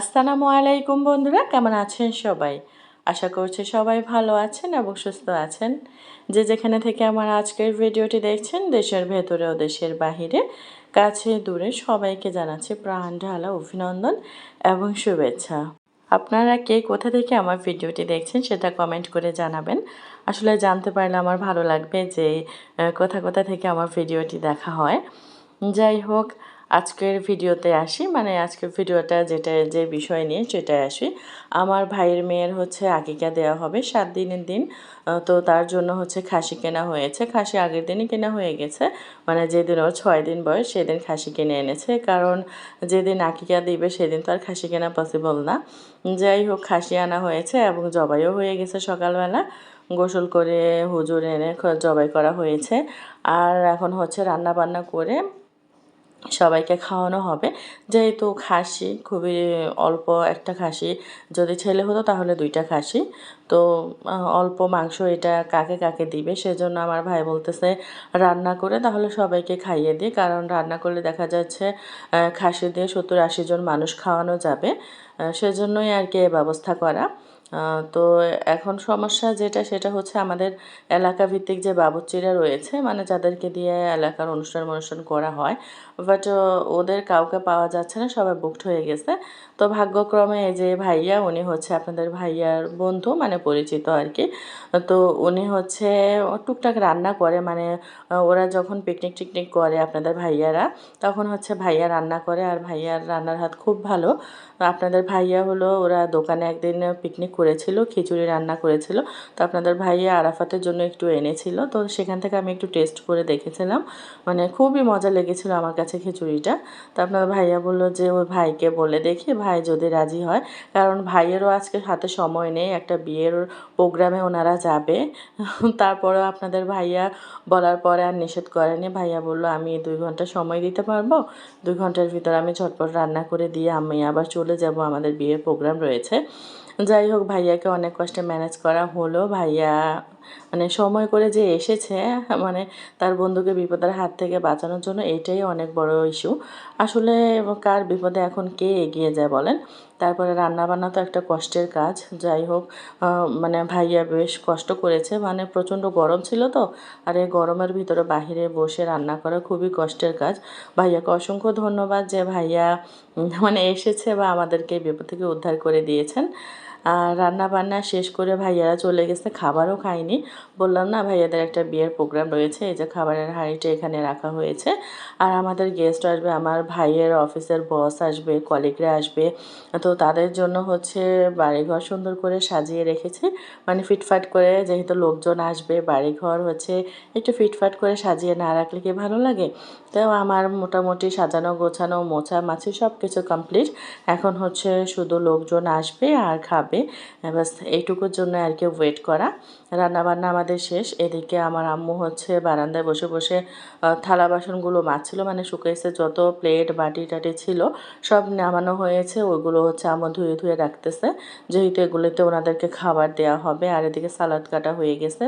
আসসালামু আলাইকুম বন্ধুরা, কেমন আছেন সবাই? আশা করছি সবাই ভালো আছেন এবং সুস্থ আছেন। যে যেখানে থেকে আমার আজকের ভিডিওটি দেখছেন, দেশের ভেতরে ও দেশের বাহিরে, কাছে দূরে সবাইকে জানাচ্ছি প্রাণ ঢালা অভিনন্দন এবং শুভেচ্ছা। আপনারা কে কোথা থেকে আমার ভিডিওটি দেখছেন সেটা কমেন্ট করে জানাবেন। আসলে জানতে পারলে আমার ভালো লাগবে যে কোথা কোথা থেকে আমার ভিডিওটি দেখা হয়। যাই হোক আজকের ভিডিওতে আসি মানে আজকের ভিডিওটা যেটা, যে বিষয় নিয়ে সেটাই আসি। আমার ভাইয়ের মেয়ের হচ্ছে আকিকা দেওয়া হবে সাত দিনের দিন। তো তার জন্য হচ্ছে খাসি কেনা হয়েছে। খাসি আগের দিনই কেনা হয়ে গেছে। মানে যেদিন ওর ছয় দিন বয়স, সেদিন খাসি কিনে এনেছে। কারণ যেদিন আকিকা দিবে, সেদিন তো আর খাসি কেনা পসিবল না। যাই হোক, খাসি আনা হয়েছে এবং জবাইও হয়ে গেছে সকালবেলা। গোসল করে হুজুর এনে জবাই করা হয়েছে। আর এখন হচ্ছে রান্না বান্না করে সবাইকে খাওয়ানো হবে। যেহেতু খাসি খুবই অল্প একটা খাসি, যদি ছেলে হতো তাহলে দুইটা খাসি। তো অল্প মাংস এটা কাকে কাকে দিবে সেজন্য আমার ভাই বলতেছে, রান্না করে তাহলে সবাইকে খাইয়ে দিই কারণ রান্না করলে দেখা যাচ্ছে খাসি দিয়ে সত্তর আশি জন মানুষ খাওয়ানো যাবে। সেজন্যই আর কি ব্যবস্থা করা। তো এখন সমস্যা যেটা, সেটা হচ্ছে আমাদের এলাকা ভিত্তিক যে বাবুর্চিরা রয়েছে মানে যাদেরকে দিয়ে এলাকার অনুষ্ঠান অনুষ্ঠান করা হয় বাট ওদের কাউকে পাওয়া যাচ্ছে না, সবাই বুকড হয়ে গেছে। তো ভাগ্যক্রমে এই যে ভাইয়া, উনি হচ্ছে আপনাদের ভাইয়ার বন্ধু মানে পরিচিত আর কি। তো উনি হচ্ছে টুকটাক রান্না করে মানে ওরা যখন পিকনিক টিকনিক করে আপনাদের ভাইয়ারা, তখন হচ্ছে ভাইয়া রান্না করে, আর ভাইয়ার রান্নার হাত খুব ভালো। আপনাদের ভাইয়া হলো, ওরা দোকানে একদিন পিকনিক করেছিল, খিচুড়ি রান্না করেছিল। তো আপনাদের ভাইয়া আরাফাতের জন্য একটু এনেছিল। তো সেখান থেকে আমি একটু টেস্ট করে দেখেছিলাম। মানে খুবই মজা লেগেছিল আমার কাছে। খিচুড়িটা। তো আপনার ভাইয়া বলল যে, ওই ভাইকে বলে দেখি, ভাই যদি রাজি হয়। কারণ ভাইয়েরও আজকে হাতে সময় নেই, একটা বিয়ের প্রোগ্রামে ওনারা যাবে। তারপরেও আপনাদের ভাইয়া বলার পরে আর নিষেধ করেনি। ভাইয়া বলল, আমি দুই ঘণ্টা সময় দিতে পারব। দুই ঘণ্টার ভিতর আমি ঝটপট রান্না করে দিয়ে আমি আবার চলে যাব। আমাদের বিয়ের প্রোগ্রাম রয়েছে। যাই হোক, ভাইয়াকে অনেক কষ্টে ম্যানেজ করা হলো। ভাইয়া মানে সময় করে যে এসেছে মানে তার বন্ধুকে বিপদের হাত থেকে বাঁচানোর জন্য এটাই অনেক বড় ইস্যু আসলে কার বিপদে এখন কে এগিয়ে যায় বলেন? তারপরে রান্না বান্না তো একটা কষ্টের কাজ, যাই হোক মানে ভাইয়া বেশ কষ্ট করেছে মানে প্রচণ্ড গরম ছিল তো, আর এই গরমের ভিতরে বাহিরে বসে রান্না করা খুবই কষ্টের কাজ। ভাইয়াকে অসংখ্য ধন্যবাদ যে ভাইয়া মানে এসেছে বা আমাদেরকে বিপদ থেকে উদ্ধার করে দিয়েছেন। আর রান্না বান্না শেষ করে ভাইয়ারা চলে গেছে, খাবারও খায়নি। বললাম, না, ভাইয়াদের একটা বিয়ের প্রোগ্রাম রয়েছে, এই যে খাবারের হাঁড়িটা এখানে রাখা হয়েছে। আর আমাদের গেস্ট আসবে, আমার ভাইয়ের অফিসের বস আসবে কলিগরা আসবে। তো তাদের জন্য হচ্ছে বাড়িঘর সুন্দর করে সাজিয়ে রেখেছে। মানে ফিটফাট করে যেহেতু লোকজন আসবে, বাড়িঘর হচ্ছে একটু ফিটফাট করে সাজিয়ে না রাখলে কি ভালো লাগে? তো আমার মোটামুটি সাজানো, গোছানো মোছা মাছি সব কিছু কমপ্লিট এখন হচ্ছে শুধু লোকজন আসবে আর খাবে। বাস এইটুকুর জন্য আর কি ওয়েট করা। রান্না বান্না আমাদের শেষ। এদিকে আমার আম্মু হচ্ছে বারান্দায় বসে বসে থালা বাসনগুলো মাজছিল। মানে শুকাইছে যত প্লেট বাটি টাটি ছিল, সব নামানো হয়েছে। ওইগুলো হচ্ছে আম্মু ধুয়ে ধুয়ে রাখতেছে। যেহেতু এগুলোতে ওনাদেরকে খাবার দেওয়া হবে, আর এদিকে সালাদ কাটা হয়ে গেছে।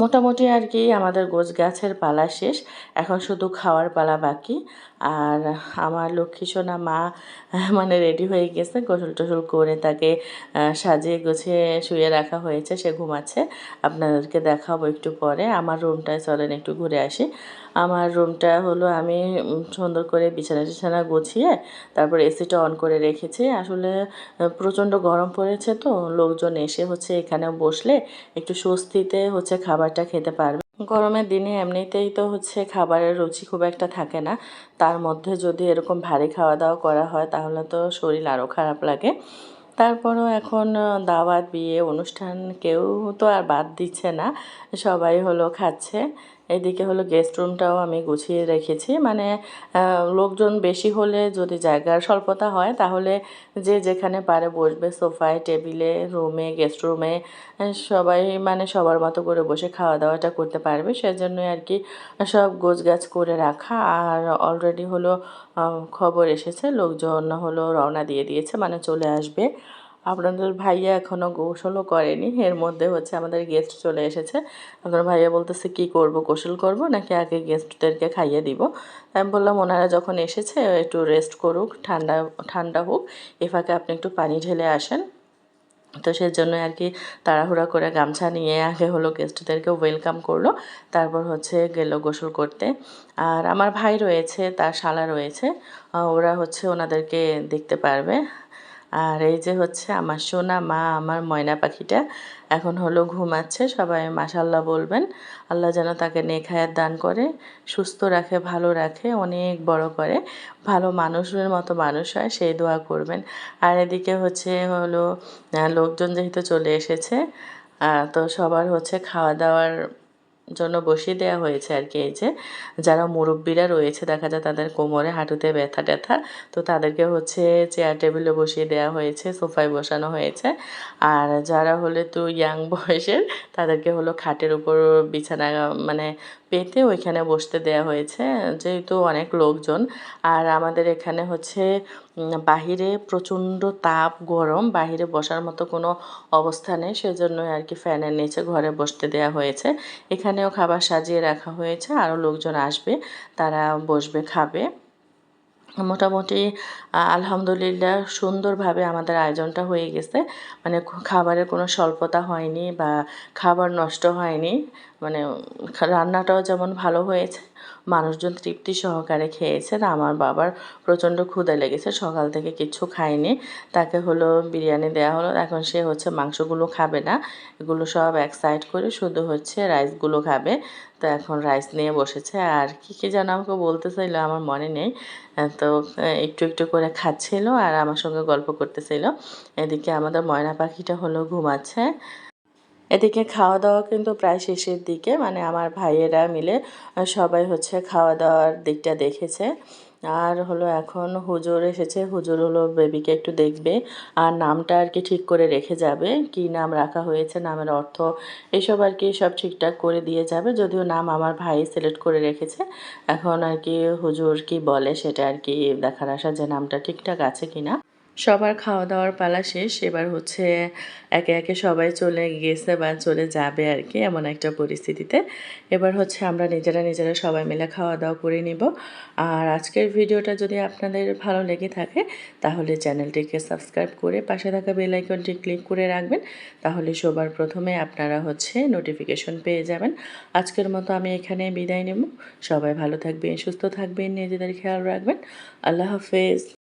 মোটামুটি আর কি আমাদের গোছ গাছের পালা শেষ। এখন শুধু খাওয়ার পালা বাকি। আর আমার লক্ষ্মী সোনা মা মানে রেডি হয়ে গেছে, গোসল টোসল করে তাকে সাজিয়ে গুছিয়ে শুয়ে রাখা হয়েছে, সে ঘুমাচ্ছে। আপনাদেরকে দেখাবো একটু পরে। আমার রুমটায় চলেন একটু ঘুরে আসি। আমার রুমটা হলো আমি সুন্দর করে বিছানা টিছানা গুছিয়ে, তারপর এসিটা অন করে রেখেছি। আসলে প্রচণ্ড গরম পড়েছে তো, লোকজন এসে হচ্ছে এখানে বসলে একটু স্বস্তিতে হচ্ছে খাবারটা খেতে পারবে। গরমের দিনে এমনিতেই তো হচ্ছে খাবারের রুচি খুব একটা থাকে না। তার মধ্যে যদি এরকম ভারী খাওয়া দাওয়া করা হয়, তাহলে তো শরীর আরও খারাপ লাগে। তারপরও এখন দাওয়াত, বিয়ে, অনুষ্ঠান কেউ তো আর বাদ দিচ্ছে না। সবাই হলো খাচ্ছে। এদিকে হলো গেস্ট রুমটাও আমি গুছিয়ে রেখেছি। মানে লোকজন বেশি হলে যদি জায়গার স্বল্পতা হয়, তাহলে যে যেখানে পারে বসবে সোফায়, টেবিলে, রুমে গেস্ট রুমে সবাই মানে সবার মতো করে বসে খাওয়া দাওয়াটা করতে পারবে। সেজন্যই আর কি সব গোছগাছ করে রাখা। আর অলরেডি হলো খবর এসেছে, লোকজন হলো রওনা দিয়ে দিয়েছে মানে চলে আসবে। আপনাদের ভাইয়া এখনও গোসলও করেনি। এর মধ্যে হচ্ছে আমাদের গেস্ট চলে এসেছে। আপনার ভাইয়া বলতেছে, কি করব? গোসল করব নাকি আগে গেস্টদেরকে খাইয়ে দিব? আমি বললাম, ওনারা যখন এসেছে, একটু রেস্ট করুক, ঠান্ডা ঠান্ডা হোক। এ ফাঁকে আপনি একটু পানি ঢেলে আসেন। তো সেজন্য আর কি তাড়াহুড়া করে গামছা নিয়ে আগে হলো গেস্টদেরকে ওয়েলকাম করল, তারপর হচ্ছে গেল গোসল করতে। আর আমার ভাই রয়েছে, তার শালা রয়েছে। ওরা হচ্ছে ওনাদেরকে দেখতে পারবে। আর এই যে হচ্ছে আমার সোনা, মা, আমার ময়না পাখিটা এখন হলো ঘুমাচ্ছে। সবাই মাশাল্লাহ বলবেন। আল্লাহ যেন তাকে নেখায়াত দান করে, সুস্থ রাখে, ভালো রাখে, অনেক বড় করে। ভালো মানুষের মতো মানুষ হয় সেই দোয়া করবেন। আর এদিকে হচ্ছে হলো লোকজন যেহেতু চলে এসেছে তো সবার হচ্ছে খাওয়া দাওয়ার জন্য বসিয়ে দেওয়া হয়েছে আর কি, এই যে যারা মুরব্বীরা রয়েছে, দেখা যায় তাদের কোমরে হাঁটুতে ব্যথা ট্যাথা, তো তাদেরকে হচ্ছে চেয়ার টেবিলে বসিয়ে দেওয়া হয়েছে, সোফায় বসানো হয়েছে। আর যারা হলে তো ইয়াং বয়সের, তাদেরকে হলো খাটের উপর বিছানা মানে পেতে ওইখানে বসতে দেওয়া হয়েছে, যেহেতু অনেক লোকজন। আর আমাদের এখানে হচ্ছে বাহিরে প্রচণ্ড তাপ, গরম, বাহিরে বসার মতো কোনো অবস্থা নেই, সেজন্যই আর কি ফ্যানের নিচে ঘরে বসতে দেওয়া হয়েছে। এখানেও খাবার সাজিয়ে রাখা হয়েছে, আরও লোকজন আসবে, তারা বসবে, খাবে। মোটামুটি আলহামদুলিল্লাহ সুন্দরভাবে আমাদের আয়োজনটা হয়ে গেছে। মানে খাবারের কোনো স্বল্পতা হয়নি বা খাবার নষ্ট হয়নি। মানে রান্নাটাও যেমন ভালো হয়েছে, মানুষজন তৃপ্তি সহকারে খেয়েছে আর আমার বাবার প্রচণ্ড ক্ষুদে লেগেছে, সকাল থেকে কিচ্ছু খায়নি। তাকে হলো বিরিয়ানি দেওয়া হলো, এখন সে হচ্ছে মাংসগুলো খাবে না, এগুলো সব এক সাইড করে শুধু হচ্ছে রাইসগুলো খাবে। তো এখন রাইস নিয়ে বসেছে, আর কী কী যেন আমাকে বলতে চাইলো আমার মনে নেই। তো একটু একটু করে খাচ্ছিল আর আমার সঙ্গে গল্প করতেছিল। এদিকে আমাদের ময়না পাখিটা হলো ঘুমাচ্ছে। এদিকে খাওয়া দাওয়া কিন্তু প্রায় শেষের দিকে মানে আমার ভাইয়েরা মিলে সবাই হচ্ছে খাওয়া দাওয়ার দিকটা দেখেছে। আর হলো এখন হুজুর এসেছে, হুজুর হলো বেবিকে একটু দেখবে, আর নামটা আর কি ঠিক করে রেখে যাবে, কি নাম রাখা হয়েছে, নামের অর্থ, এসব আর কি সব ঠিকঠাক করে দিয়ে যাবে, যদিও নাম আমার ভাই সিলেক্ট করে রেখেছে। এখন আর কি হুজুর কি বলে সেটা আর কি দেখার আশা যে নামটা ঠিকঠাক আছে কিনা। সবার খাওয়া দাওয়ার পালা শেষ। এবার হচ্ছে একে একে সবাই চলে গেছে বা চলে যাবে আর কি এমন একটা পরিস্থিতিতে। এবার হচ্ছে আমরা নিজেরা নিজেরা সবাই মিলে খাওয়া দাওয়া করে নিব। আর আজকের ভিডিওটা যদি আপনাদের ভালো লেগে থাকে, তাহলে চ্যানেলটিকে সাবস্ক্রাইব করে পাশে থাকা বেল আইকনটি ক্লিক করে রাখবেন। তাহলে সবার প্রথমে আপনারা হচ্ছে নোটিফিকেশন পেয়ে যাবেন। আজকের মতো আমি এখানে বিদায় নেব। সবাই ভালো থাকবেন, সুস্থ থাকবেন, নিজেদের খেয়াল রাখবেন। আল্লাহ হাফেজ।